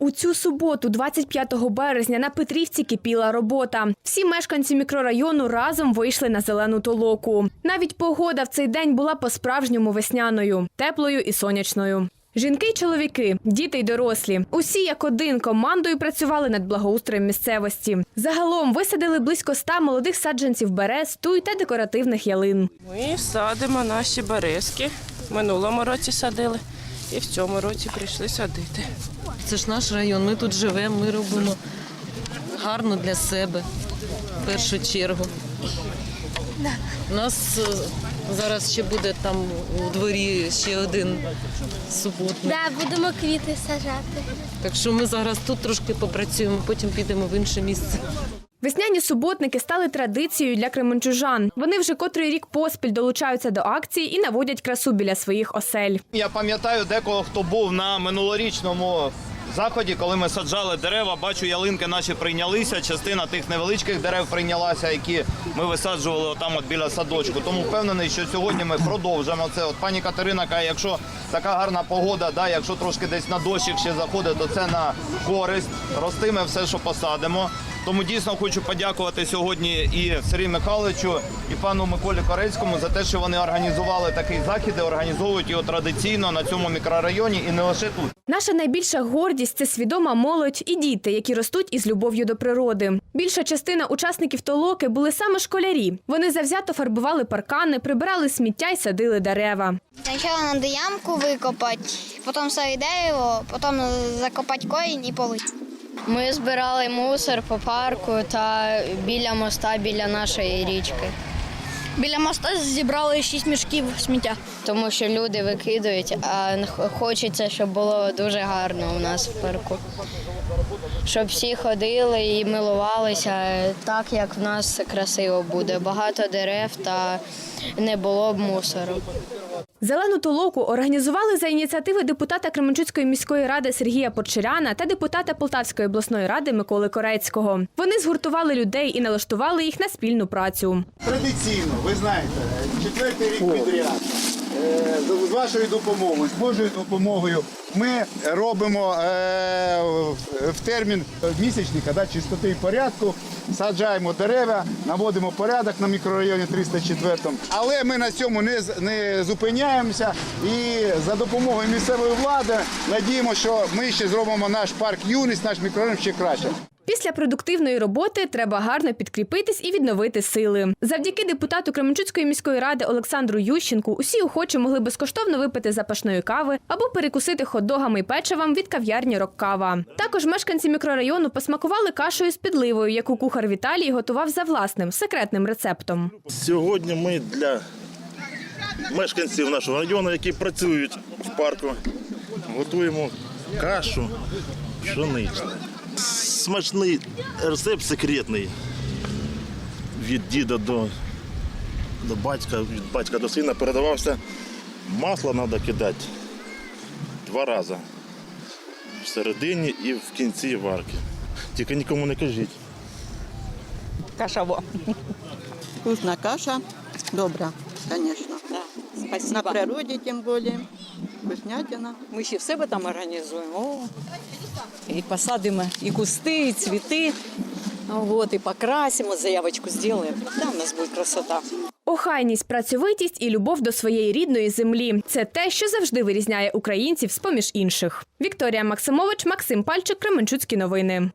У цю суботу, 25 березня, на Петрівці кипіла робота. Всі мешканці мікрорайону разом вийшли на зелену толоку. Навіть погода в цей день була по-справжньому весняною, теплою і сонячною. Жінки й чоловіки, діти й дорослі. Усі як один командою працювали над благоустроєм місцевості. Загалом висадили близько ста молодих саджанців берез, туй та декоративних ялин. Ми садимо наші березки. Минулому році садили і в цьому році прийшли садити. Це ж наш район, ми тут живемо, ми робимо гарно для себе в першу чергу. У нас е, зараз ще буде там у дворі ще один суботник. Да, будемо квіти сажати. Так що ми зараз тут трошки попрацюємо, потім підемо в інше місце. Весняні суботники стали традицією для кременчужан. Вони вже котрий рік поспіль долучаються до акції і наводять красу біля своїх осель. Я пам'ятаю декого, хто був на минулорічному заході, коли ми саджали дерева. Бачу, ялинки наші прийнялися. Частина тих невеличких дерев прийнялася, які ми висаджували отам от біля садочку. Тому впевнений, що сьогодні ми продовжимо це. От пані Катерина каже, якщо така гарна погода, да, якщо трошки десь на дощик ще заходить, то це на користь. Ростиме все, що посадимо. Тому дійсно хочу подякувати сьогодні і Сергію Михайловичу, і пану Миколі Корецькому за те, що вони організували такий захід, і організовують його традиційно на цьому мікрорайоні і не лише тут. Наша найбільша гордість це свідома молодь і діти, які ростуть із любов'ю до природи. Більша частина учасників толоки були саме школярі. Вони завзято фарбували паркани, прибирали сміття й садили дерева. Спочатку треба ямку викопати, потім ставити дерево, потім закопати корінь і полити. Ми збирали мусор по парку та біля моста, біля нашої річки. Біля моста зібрали шість мішків сміття. Тому що люди викидують, а хочеться, щоб було дуже гарно у нас в парку. Щоб всі ходили і милувалися так, як в нас красиво буде. Багато дерев та не було б мусору. Зелену толоку організували за ініціативи депутата Кременчуцької міської ради Сергія Порчеряна та депутата Полтавської обласної ради Миколи Корецького. Вони згуртували людей і налаштували їх на спільну працю. Традиційно, ви знаєте, четвертий рік підряд. Е, З вашою допомогою, з Божою допомогою, ми робимо е, в- термін місячника да, чистоти і порядку, саджаємо дерева, наводимо порядок на мікрорайоні 304. Але ми на цьому не, не зупиняємося і за допомогою місцевої влади надіємося, що ми ще зробимо наш парк юність, наш мікрорайон ще краще. Після продуктивної роботи треба гарно підкріпитись і відновити сили. Завдяки депутату Кременчуцької міської ради Олександру Ющенку усі охочі могли безкоштовно випити запашної кави або перекусити хот-догами і печивом від кав'ярні Роккава. Також мешканці мікрорайону посмакували кашею з підливою, яку кухар Віталій готував за власним секретним рецептом. Сьогодні ми для мешканців нашого району, які працюють в парку, готуємо кашу пшеничну. Смачний рецепт секретний від діда до, до батька, від батька до сина передавався. Масло треба кидати два рази. Всередині і в кінці варки. Тільки нікому не кажіть. Каша во. Вкусна каша, добра, конечно. Да. На природе тем более. Вкуснятина. Ми ще в себе там організуємо. О. І посадимо і кусти, і цвіти. Вот, і покрасимо, заявочку зробимо. Да, у нас буде красота. Охайність, працьовитість і любов до своєї рідної землі це те, що завжди вирізняє українців з поміж інших. Вікторія Максимович, Максим Пальчик, Кременчуцькі новини.